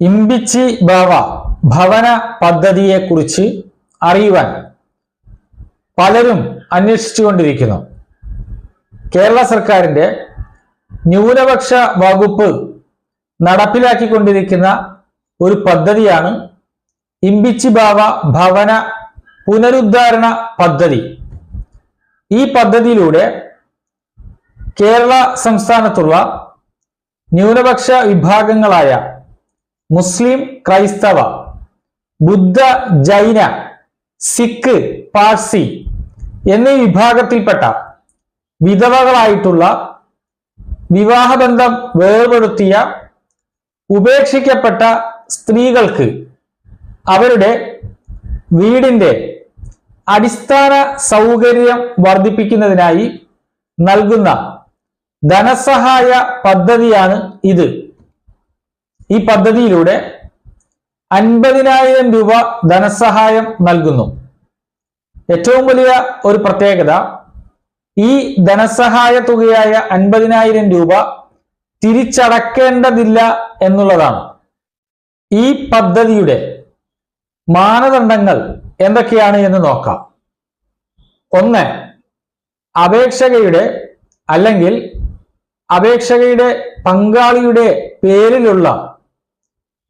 ഇമ്പിച്ചി ഭവ ഭവന പദ്ധതിയെക്കുറിച്ച് അറിയുവാൻ പലരും അന്വേഷിച്ചുകൊണ്ടിരിക്കുന്നു. കേരള സർക്കാരിന്റെ ന്യൂനപക്ഷ വകുപ്പ് നടപ്പിലാക്കിക്കൊണ്ടിരിക്കുന്ന ഒരു പദ്ധതിയാണ് ഇമ്പിച്ചി ഭാവ ഭവന പുനരുദ്ധാരണ പദ്ധതി. ഈ പദ്ധതിയിലൂടെ കേരള സംസ്ഥാനത്തുള്ള ന്യൂനപക്ഷ വിഭാഗങ്ങളായ മുസ്ലിം ക്രൈസ്തവ ബുദ്ധ ജൈന സിഖ് പാഴ്സി എന്നീ വിഭാഗത്തിൽപ്പെട്ട വിധവകളായിട്ടുള്ള വിവാഹബന്ധം വേർപെടുത്തിയ ഉപേക്ഷിക്കപ്പെട്ട സ്ത്രീകൾക്ക് അവരുടെ വീടിന്റെ അടിസ്ഥാന സൗകര്യം വർദ്ധിപ്പിക്കുന്നതിനായി നൽകുന്ന ധനസഹായ പദ്ധതിയാണ് ഇത്. ഈ പദ്ധതിയിലൂടെ അൻപതിനായിരം രൂപ ധനസഹായം നൽകുന്നു. ഏറ്റവും വലിയ ഒരു പ്രത്യേകത ഈ ധനസഹായ തുകയായ അൻപതിനായിരം രൂപ തിരിച്ചടക്കേണ്ടതില്ല എന്നുള്ളതാണ്. ഈ പദ്ധതിയുടെ മാനദണ്ഡങ്ങൾ എന്തൊക്കെയാണ് എന്ന് നോക്കാം. ഒന്ന് അപേക്ഷകയുടെ അല്ലെങ്കിൽ അപേക്ഷകയുടെ പങ്കാളിയുടെ പേരിലുള്ള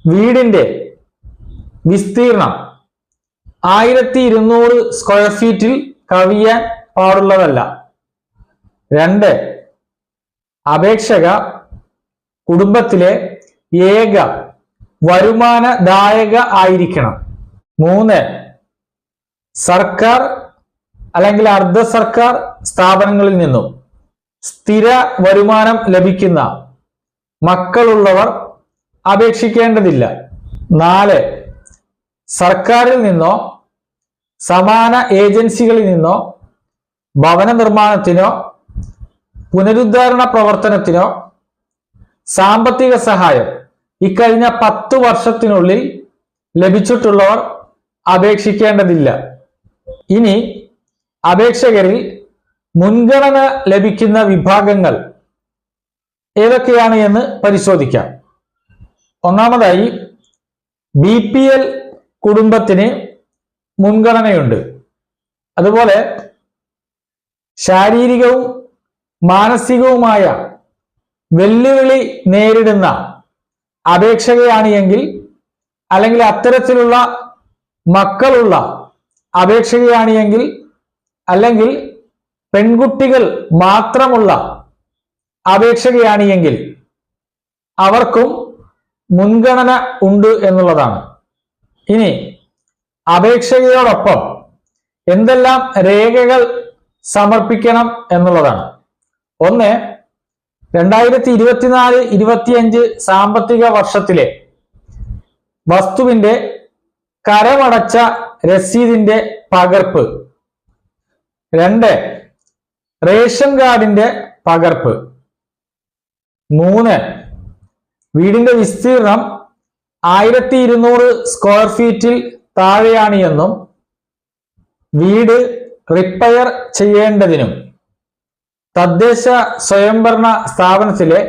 വീടിന്റെ വിസ്തീർണം ആയിരത്തി ഇരുന്നൂറ് സ്ക്വയർ ഫീറ്റിൽ കവിയാൻ പാടുള്ളതല്ല. രണ്ട് അപേക്ഷക കുടുംബത്തിലെ ഏക വരുമാനദായക ആയിരിക്കണം. മൂന്ന് സർക്കാർ അല്ലെങ്കിൽ അർദ്ധ സർക്കാർ സ്ഥാപനങ്ങളിൽ നിന്നും സ്ഥിര വരുമാനം ലഭിക്കുന്ന മക്കളുള്ളവർ അപേക്ഷിക്കേണ്ടതില്ല. നാല് സർക്കാരിൽ നിന്നോ സമാന ഏജൻസികളിൽ നിന്നോ ഭവന നിർമ്മാണത്തിനോ പുനരുദ്ധാരണ പ്രവർത്തനത്തിനോ സാമ്പത്തിക സഹായം ഇക്കഴിഞ്ഞ പത്ത് വർഷത്തിനുള്ളിൽ ലഭിച്ചിട്ടുള്ളവർ അപേക്ഷിക്കേണ്ടതില്ല. ഇനി അപേക്ഷകരിൽ മുൻഗണന ലഭിക്കുന്ന വിഭാഗങ്ങൾ ഏതൊക്കെയാണ് എന്ന് പരിശോധിക്കാം. ഒന്നാമതായി ബി പി എൽ കുടുംബത്തിന് മുൻഗണനയുണ്ട്. അതുപോലെ ശാരീരികവും മാനസികവുമായ വെല്ലുവിളി നേരിടുന്ന അപേക്ഷകയാണ് എങ്കിൽ അല്ലെങ്കിൽ അത്തരത്തിലുള്ള മക്കളുള്ള അപേക്ഷകയാണ് എങ്കിൽ അല്ലെങ്കിൽ പെൺകുട്ടികൾ മാത്രമുള്ള അപേക്ഷകയാണ് എങ്കിൽ അവർക്കും മുൻഗണന ഉണ്ട് എന്നുള്ളതാണ്. ഇനി അപേക്ഷകയോടൊപ്പം എന്തെല്ലാം രേഖകൾ സമർപ്പിക്കണം എന്നുള്ളതാണ്. ഒന്ന് രണ്ടായിരത്തി ഇരുപത്തിനാല് ഇരുപത്തിയഞ്ച് സാമ്പത്തിക വർഷത്തിലെ വസ്തുവിന്റെ കരമടച്ച രസീതിന്റെ പകർപ്പ്. രണ്ട് റേഷൻ കാർഡിന്റെ പകർപ്പ്. മൂന്ന് വീടിന്റെ വിസ്തീർണം ആയിരത്തി ഇരുന്നൂറ് സ്ക്വയർ ഫീറ്റിൽ താഴെയാണ് എന്നും വീട് റിപ്പയർ ചെയ്യേണ്ടതിനും തദ്ദേശ സ്വയംഭരണ സ്ഥാപനത്തിലെ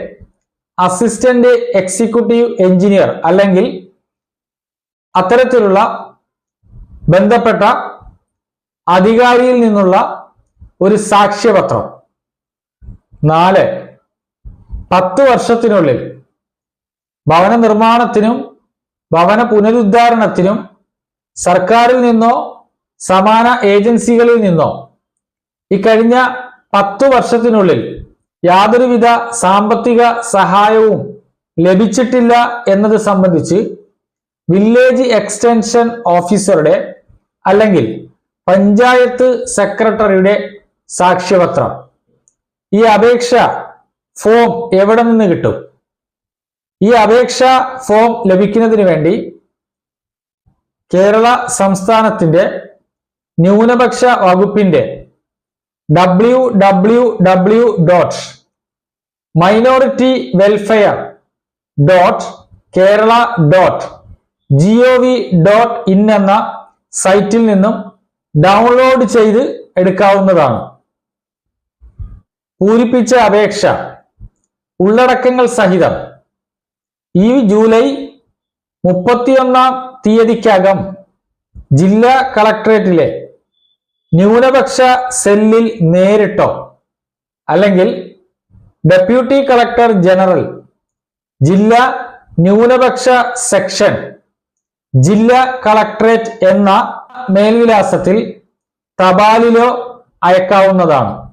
അസിസ്റ്റന്റ് എക്സിക്യൂട്ടീവ് എഞ്ചിനീയർ അല്ലെങ്കിൽ അത്തരത്തിലുള്ള ബന്ധപ്പെട്ട അധികാരിയിൽ നിന്നുള്ള ഒരു സാക്ഷ്യപത്രം. നാല് പത്ത് വർഷത്തിനുള്ളിൽ ഭവന നിർമ്മാണത്തിനും ഭവന പുനരുദ്ധാരണത്തിനും സർക്കാരിൽ നിന്നോ സമാന ഏജൻസികളിൽ നിന്നോ ഇക്കഴിഞ്ഞ പത്തു വർഷത്തിനുള്ളിൽ യാതൊരുവിധ സാമ്പത്തിക സഹായവും ലഭിച്ചിട്ടില്ല എന്നത് സംബന്ധിച്ച് വില്ലേജ് എക്സ്റ്റൻഷൻ ഓഫീസറുടെ അല്ലെങ്കിൽ പഞ്ചായത്ത് സെക്രട്ടറിയുടെ സാക്ഷ്യപത്രം. ഈ അപേക്ഷ ഫോം എവിടെ നിന്ന് കിട്ടും? ഈ അപേക്ഷ ഫോം ലഭിക്കുന്നതിന് വേണ്ടി കേരള സംസ്ഥാനത്തിന്റെ ന്യൂനപക്ഷ വകുപ്പിന്റെ W W W dot minority welfare dot Kerala dot G O V dot in എന്ന സൈറ്റിൽ നിന്നും ഡൗൺലോഡ് ചെയ്ത് എടുക്കാവുന്നതാണ്. പൂരിപ്പിച്ച അപേക്ഷ ഉള്ളടക്കങ്ങൾ സഹിതം ഈ ജൂലൈ മുപ്പത്തിയൊന്നാം തീയതിക്കകം ജില്ലാ കളക്ടറേറ്റിലെ ന്യൂനപക്ഷ സെല്ലിൽ നേരിട്ടോ അല്ലെങ്കിൽ ഡെപ്യൂട്ടി കളക്ടർ ജനറൽ ജില്ലാ ന്യൂനപക്ഷ സെക്ഷൻ ജില്ലാ കളക്ടറേറ്റ് എന്ന മേൽവിലാസത്തിൽ തപാലിലോ അയക്കാവുന്നതാണ്.